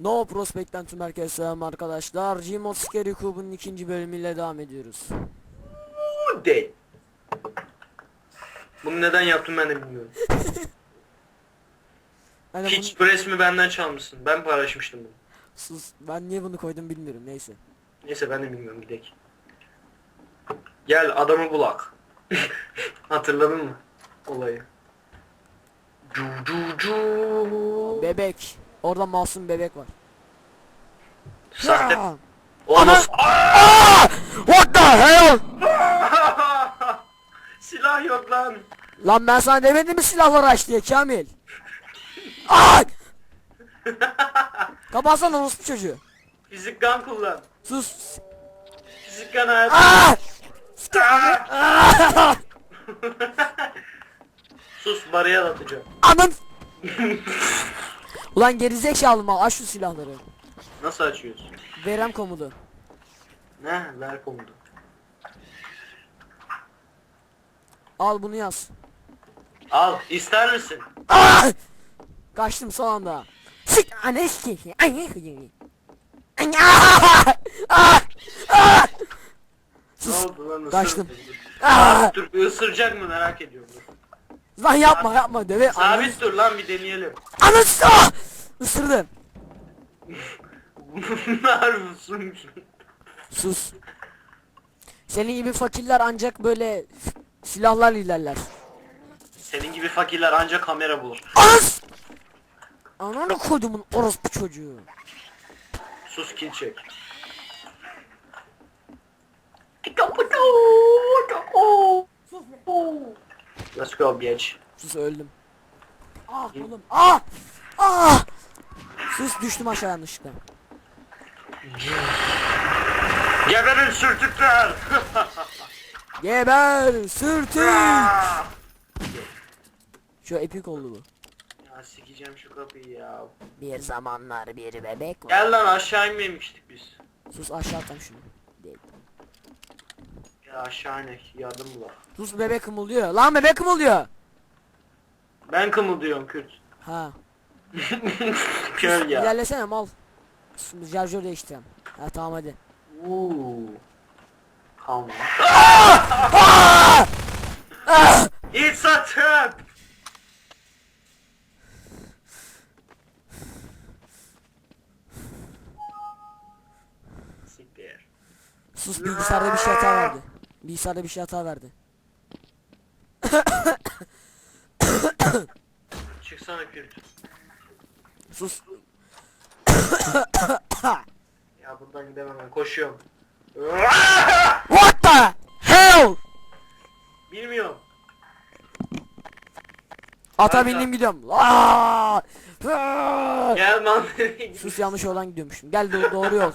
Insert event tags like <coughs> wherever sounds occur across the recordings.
No Prospect'ten tüm herkese selam arkadaşlar. Gmod Scary Cube'un ikinci bölümüyle devam ediyoruz. Değil. Bunu neden yaptım ben de bilmiyorum. <laughs> De Hiç bunu... bu resmi benden çalmışsın. Ben paylaşmıştım bunu. Sus, ben niye bunu koydum bilmiyorum neyse. Neyse ben de bilmiyorum gidelim. Gel adamı bulak. <laughs> Hatırladın mı olayı? Cu cu cu. Bebek. Orada masum bebek var. Sahte. Olmaz. Aa! What the hell? <laughs> Silah yok lan. Lan ben sana demedim mi silahları aç diye Kamil? Ay! Kapatsana orospu çocuğu. Fizik gun kullan. Sus. Fizik gun hayat. Aa! Aa! <laughs> <laughs> Sus bariyer atacağım. Anam. Ulan gerizekalı mal aç şu silahları. Nasıl açıyorsun? Verem komutu. Ne? Ver komutu. Al bunu yaz. Al ister misin? Aa! Kaçtım son anda. Sik anne sikeyim. Anne sikeyim. Anne. Aa! Aa! Ne Sus. oldu lan? Isır- Kaçtım. Aa! Dur bir ısıracak mı merak ediyorum. Lan yapma yapma deve. Sabit dur lan bir deneyelim. Anası. Ah! Isırdım. Bunlar mısın? Sus. Senin gibi fakirler ancak böyle silahlarla ilerler. Senin gibi fakirler ancak kamera bulur. As! Ananı koydumun orospu çocuğu. Sus kill çek. Let's go bitch. Sus öldüm. Ah oğlum. Ah! Ah! Sus düştüm aşağı yanlışlıkla. Geberin sürtükler. Geber sürtük. <laughs> Şu epik oldu bu. ya sikeceğim şu kapıyı ya. Bir zamanlar bir bebek var. Gel lan aşağı inmemiştik biz. Sus aşağı atan şunu. Değil. Ya aşağı inek yardım bul. Sus bebek kımıldıyor. Lan bebek kımıldıyor. Ben kımıldıyorum Kürt. Ha. <laughs> Kör ya. İlerlesene mal. Şimdi şarjör değiştireceğim. Ha tamam hadi. Uuu. Kalma. Ah! It's a trap. Siktir. Sus bilgisayarda bir şey hata verdi. Bilgisayarda bir şey hata verdi. Çıksana Kürt. Sus. Ya buradan gidemem ben koşuyorum. What the hell? Bilmiyorum. Ata Kanka. bindim gidiyorum. Aa! Aa! Gel lan. Sus yanlış yoldan gidiyormuşum. Gel do- doğru yol.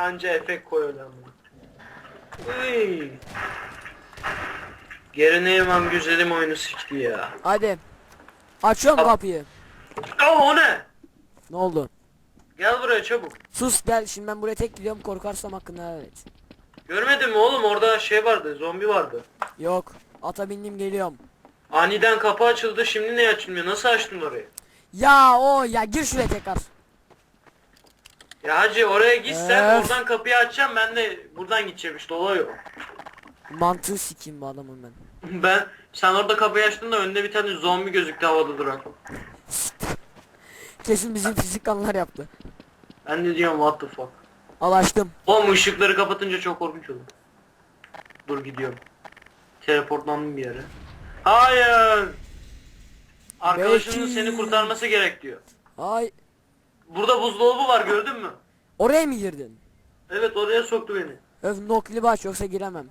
Anca efekt koy öyle ama. Uy. Geri Neyman güzelim oyunu sikti ya. Hadi. Açıyorum kapıyı. Aa o ne? Ne oldu? Gel buraya çabuk. Sus gel şimdi ben buraya tek gidiyorum korkarsam hakkında helal et. Görmedin mi oğlum orada şey vardı zombi vardı. Yok. Ata bindim geliyorum. Aniden kapı açıldı şimdi ne açılmıyor nasıl açtın orayı? Ya o ya gir şuraya tekrar. Ya hacı oraya git sen Öf. oradan kapıyı açacağım ben de buradan gideceğim işte olay o. Mantığı sikeyim bu adamın ben. Ben sen orada kapıyı açtın da önünde bir tane zombi gözüktü havada duran. Kesin bizim fizik kanlar yaptı. Ben de diyorum what the fuck. Al açtım. Oğlum ışıkları kapatınca çok korkunç olur. Dur gidiyorum. Teleportlandım bir yere. Hayır. Arkadaşının Belki- seni kurtarması gerek diyor. Ay. Burada buzdolabı var gördün mü? Oraya mı girdin? Evet oraya soktu beni. Öf nokli baş yoksa giremem.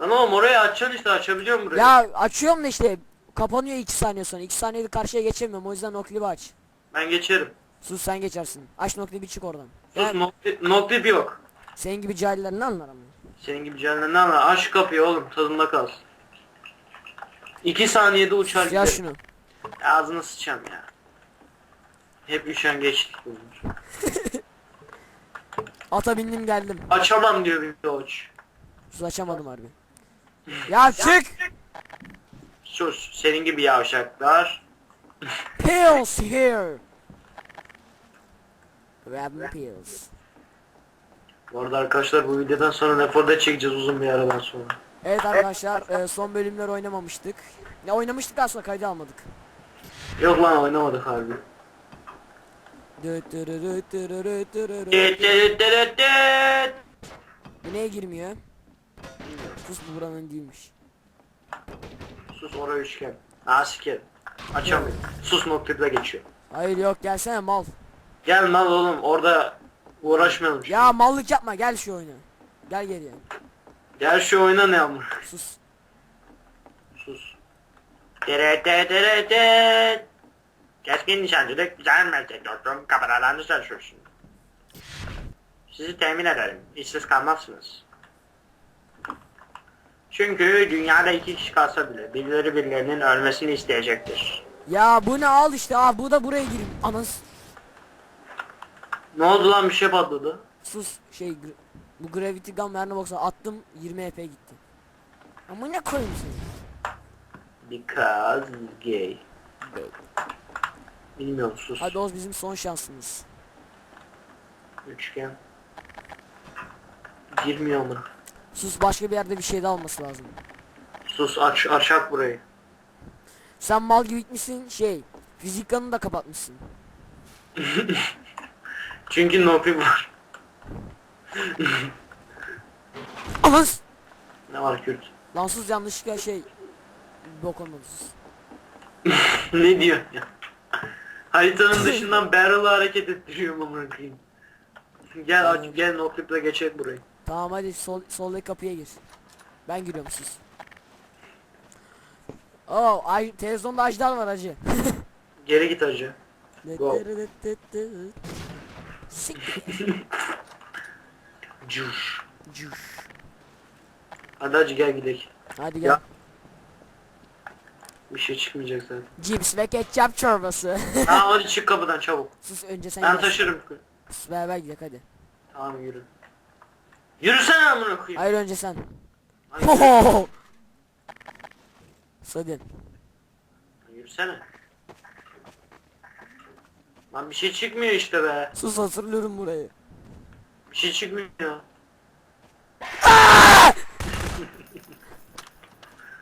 Lan oğlum orayı açacaksın işte açabiliyorum burayı. Ya açıyorum da işte kapanıyor 2 saniye sonra. 2 saniyede karşıya geçemiyorum o yüzden nokli aç. Ben geçerim. Sus sen geçersin. Aç nokli bir çık oradan. Sus Yani nokti, noktip yok. senin gibi cahiller ne anlar ama. Senin gibi ne anlar? Aç şu kapıyı oğlum tadında kalsın. İki saniyede uçar Ya giderim. şunu. Ağzına sıçacağım ya. Hep üşen geçtik. <laughs> Ata bindim geldim. Açamam diyor bir doç. Sus açamadım harbi. Ya çık. Sus senin gibi yavşaklar. pills here. Grab pills. Bu arada arkadaşlar bu videodan sonra Left 4 Dead çekeceğiz uzun bir aradan sonra. Evet arkadaşlar e, son bölümler oynamamıştık. Ya oynamıştık aslında kayda almadık. Yok lan oynamadık harbi. Düt dürürüt dürürüt dürürüt. Düt düt düt düt. Bu neye girmiyor? Sus bu buranın değilmiş. Sus oraya üçgen. Ha sikerim. Açamıyorum. Sus noktada geçiyor. Hayır yok gelsene mal. Gel lan oğlum orada uğraşmayalım. şimdi. Ya mallık yapma gel şu oyuna. Gel geriye. Gel şu oyuna ne amur. Sus. Sus. Dere de dere de. Keskin nişancılık güzel meslek dostum. Kapılarını çalışıyorsun. Sizi temin ederim. İşsiz kalmazsınız. Çünkü dünyada iki kişi kalsa bile birileri birilerinin ölmesini isteyecektir. Ya bu ne al işte aa bu da buraya girin. Anas. Ne oldu lan bir şey patladı. Sus şey gr- bu Gravity Gun mermi box'a attım 20 EP gitti. Ama ne koyayım seni? Because gay. Gay. Bilmiyorum sus. Hadi Oz bizim son şansımız. Üçgen. Girmiyor mu? Sus başka bir yerde bir şey de alması lazım. Sus aç açak burayı. Sen mal gibi gitmişsin şey. Fizik kanını da kapatmışsın. <laughs> Çünkü nopi var. <laughs> Anas. Ne var Kürt? Lan sus yanlışlıkla şey. Bok olmadı sus. <laughs> ne diyor ya? Haritanın dışından barrel'ı hareket ettiriyorum amına koyayım. Gel aç gel no clip'le geçelim burayı. Tamam hadi sol, soldaki kapıya gir. Ben giriyorum sus. Oo, ay, televizyonda ajdar var hacı. <laughs> Geri git hacı. Go. Siktir. <laughs> Cuş. Cuş. Hadi hacı gel gidelim. Hadi gel. Ya. Bir şey çıkmayacak zaten. Cips ve ketçap çorbası. tamam hadi <laughs> çık kapıdan çabuk. sus önce sen Ben gel. taşırım. Sus beraber gidelim hadi. Tamam yürü. Yürüsene amına koyayım. Hayır önce sen. <laughs> Hadi Hoho. Sadin. Yürüsene. Lan bir şey çıkmıyor işte be. Sus hatırlıyorum burayı. Bir şey çıkmıyor. <laughs>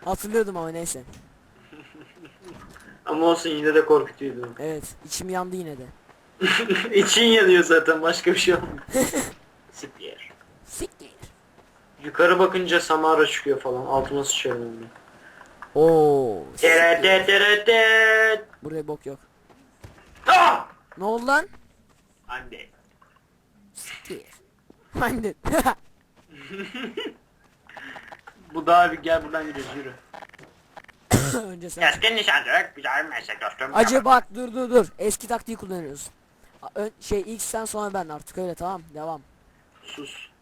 Hatırlıyordum ama neyse. Ama olsun yine de korkutuyordu. Evet içim yandı yine de. <laughs> İçin yanıyor zaten başka bir şey olmuyor. Siktir. Siktir. Yukarı bakınca Samara çıkıyor falan. Altıma sıçarım onu. Oo. Tere tere tere tere. Buraya bok yok. Ah! Ne oldu lan? Anne. Siktir. Hadi. <laughs> Bu daha bir gel buradan gidiyoruz yürü. <coughs> önce sen. Keskin nişancılık güzel bir meslek dostum. Acı bak dur dur dur. Eski taktiği kullanıyoruz. Ön, şey ilk sen sonra ben artık öyle tamam devam. Sus.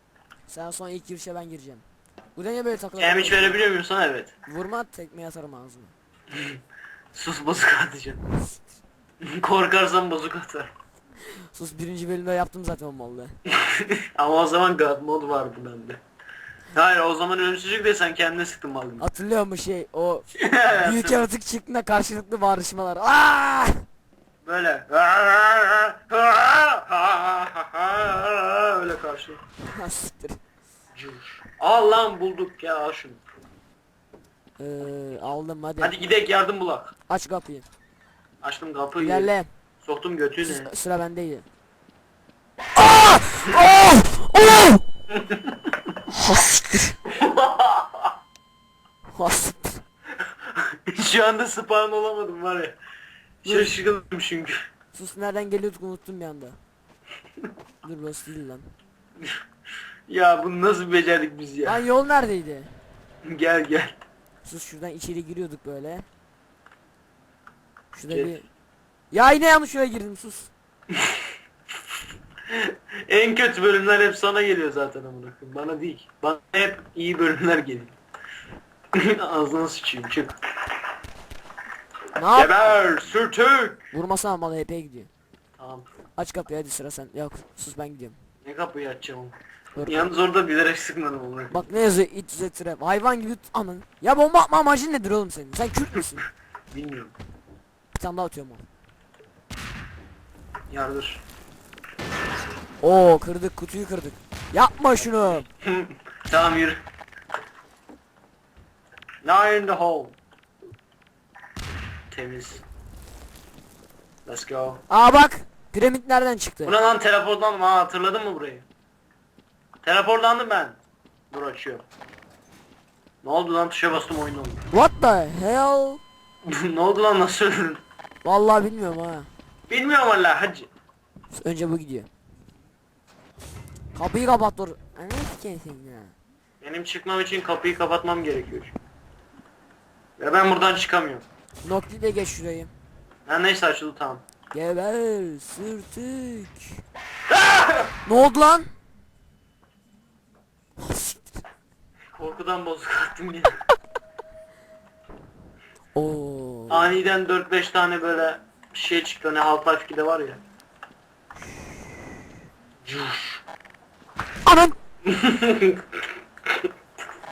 Sen sonra ilk girişe ben gireceğim. Bu da niye böyle takılıyor? Hem hiç verebiliyor muyum sana evet. Vurma tekme atarım ağzına. <laughs> Sus bozuk atacağım. <laughs> Korkarsan bozuk atar. Sus birinci bölümde yaptım zaten o mallı. <laughs> Ama o zaman God mod vardı bende. Hayır o zaman ölümsüzlük de sen kendine sıktın malını. Hatırlıyor musun şey o büyük yaratık çıktığında karşılıklı bağırışmalar. Aa! Böyle. Öyle karşı. Siktir. Al lan bulduk ya al şunu. Ee, aldım hadi. Hadi gidek yardım bulak. Aç kapıyı. Açtım kapıyı. İlerle. Soktum götünü. S- sıra bendeydi. Aa! Oh! Oh! Ha, siktir. <laughs> Ha, siktir. Şu anda spawn olamadım var ya. Şaşırdım çünkü. Sus nereden geliyorduk unuttum bir anda. <laughs> Dur burası değil lan. Ya bunu nasıl becerdik biz ya? Lan yol neredeydi? Gel gel. Sus şuradan içeri giriyorduk böyle. Şurada Geç. bir... Ya yine yanlış yere girdim sus. <laughs> En kötü bölümler hep sana geliyor zaten amına koyayım. Bana değil. Bana hep iyi bölümler geliyor. <laughs> Ağzına sıçayım çık. Ne yap? Geber sürtük. Vurmasana mal HP'ye gidiyor. Tamam. Aç kapıyı hadi sıra sen. Yok sus ben gidiyorum. Ne kapıyı açacağım. Dur. Yalnız orada bilerek sıkmadım koyayım. Bak ne yazıyor it the trap. Hayvan gibi tut anın. Ya bomba atma amacın nedir oğlum senin? Sen Kürt müsün? <laughs> Bilmiyorum. Bir tane daha atıyorum onu. Yardır. Oo kırdık kutuyu kırdık. Yapma şunu. <laughs> tamam yürü. Now in the hole. Temiz. Let's go. Aa bak. Piramit nereden çıktı? Bu ne lan teleportlandım ha hatırladın mı burayı? Teleportlandım ben. Dur açıyor. Ne oldu lan tuşa bastım oyun oldu. What the hell? <laughs> ne oldu lan nasıl öldün? Vallahi bilmiyorum ha. Bilmiyorum valla hacı. Önce bu gidiyor. Kapıyı kapat dur. Sikeyim seni ya. Benim çıkmam için kapıyı kapatmam gerekiyor. Ve ben buradan çıkamıyorum. Nokti de geç şurayı. Ha neyse açıldı tamam. Geber sürtük. <laughs> ne oldu lan? Korkudan bozuk attım ya. <laughs> Oo. Aniden 4-5 tane böyle şey çıktı hani Half-Life 2'de var ya. Anam. <laughs>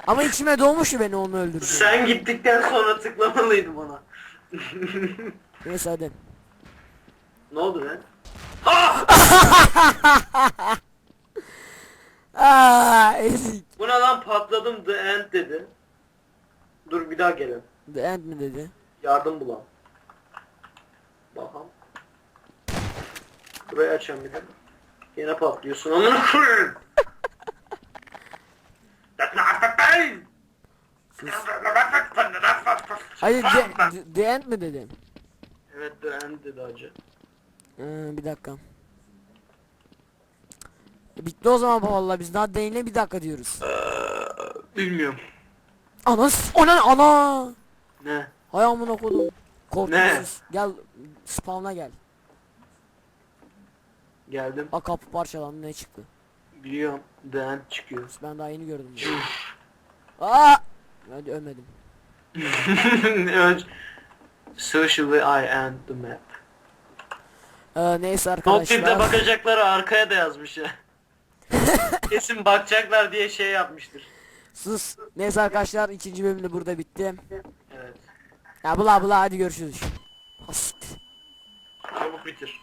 Ama içime doğmuş ya beni onu öldürdü. Sen gittikten sonra tıklamalıydım ona. <laughs> Neyse hadi. ne oldu lan? Aa <laughs> ezik. Bu ne lan patladım the end dedi. Dur bir daha gelin. The end mi dedi? Yardım bulan. Bakalım. Burayı açalım bir de. Yine patlıyorsun amına koyayım. Hayır the, the, the end mi dedi? Evet the end dedi acı. Ee, bir dakika. Bitti o zaman vallahi biz daha değine bir dakika diyoruz. Bilmiyorum. Ana s- ona ana. Ne? Hay amına kodum. Korkusuz. Gel spawn'a gel. Geldim. Bak kapı parçalandı ne çıktı. Biliyorum. The end çıkıyor. Ben daha yeni gördüm. bunu. Aa! Hadi ölmedim. <laughs> Önce Socially I and the map. Ee, neyse Notepad'de arkadaşlar. bakacakları arkaya da yazmış ya. <laughs> Kesin bakacaklar diye şey yapmıştır. Sus. Neyse arkadaşlar ikinci bölüm de burada bitti. Evet. Ya bula bula hadi görüşürüz. Hasit. Çabuk bitir.